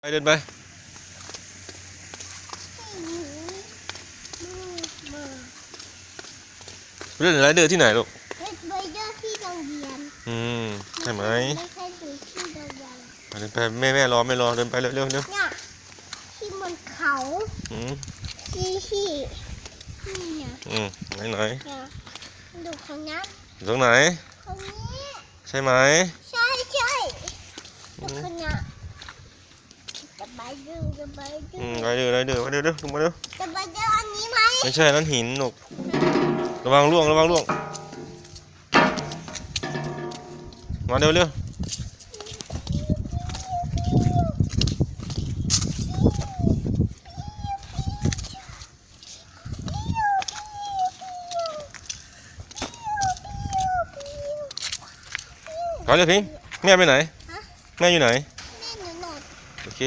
ไปเดินไปเรื่องอะไรเดินที่ไหนลูกเล่นเบเยอร์ที่โรงเรียน อืมใช่ไหมไม่ใช่ดูที่โรงเรียนไปเดินไปแม่แม่รอไม่รอเดินไปเร็วเร็วเร็วเนี่ยที่มันเขาอืมที่ที่นี่เนี่ยอืมไหนไหนเนี่ยดูเขานะอยู่ตรงไหนเขานี้ใช่ไหม ใช่ใช่ อื ดู ม เขานะ จะไปดูจะไปดูอืมไปเดือไปเดือไปเดือเร็วลงมาเร็วจะไปดูอันนี้ไหมไม่ใช่นั่นหินลูกระวังล่วงระวังล่วง มาเร็วเร็วไปเลยพิงแม่ไปไหนฮะแม่อยู่ไหนแม่หนูหนอน โอเค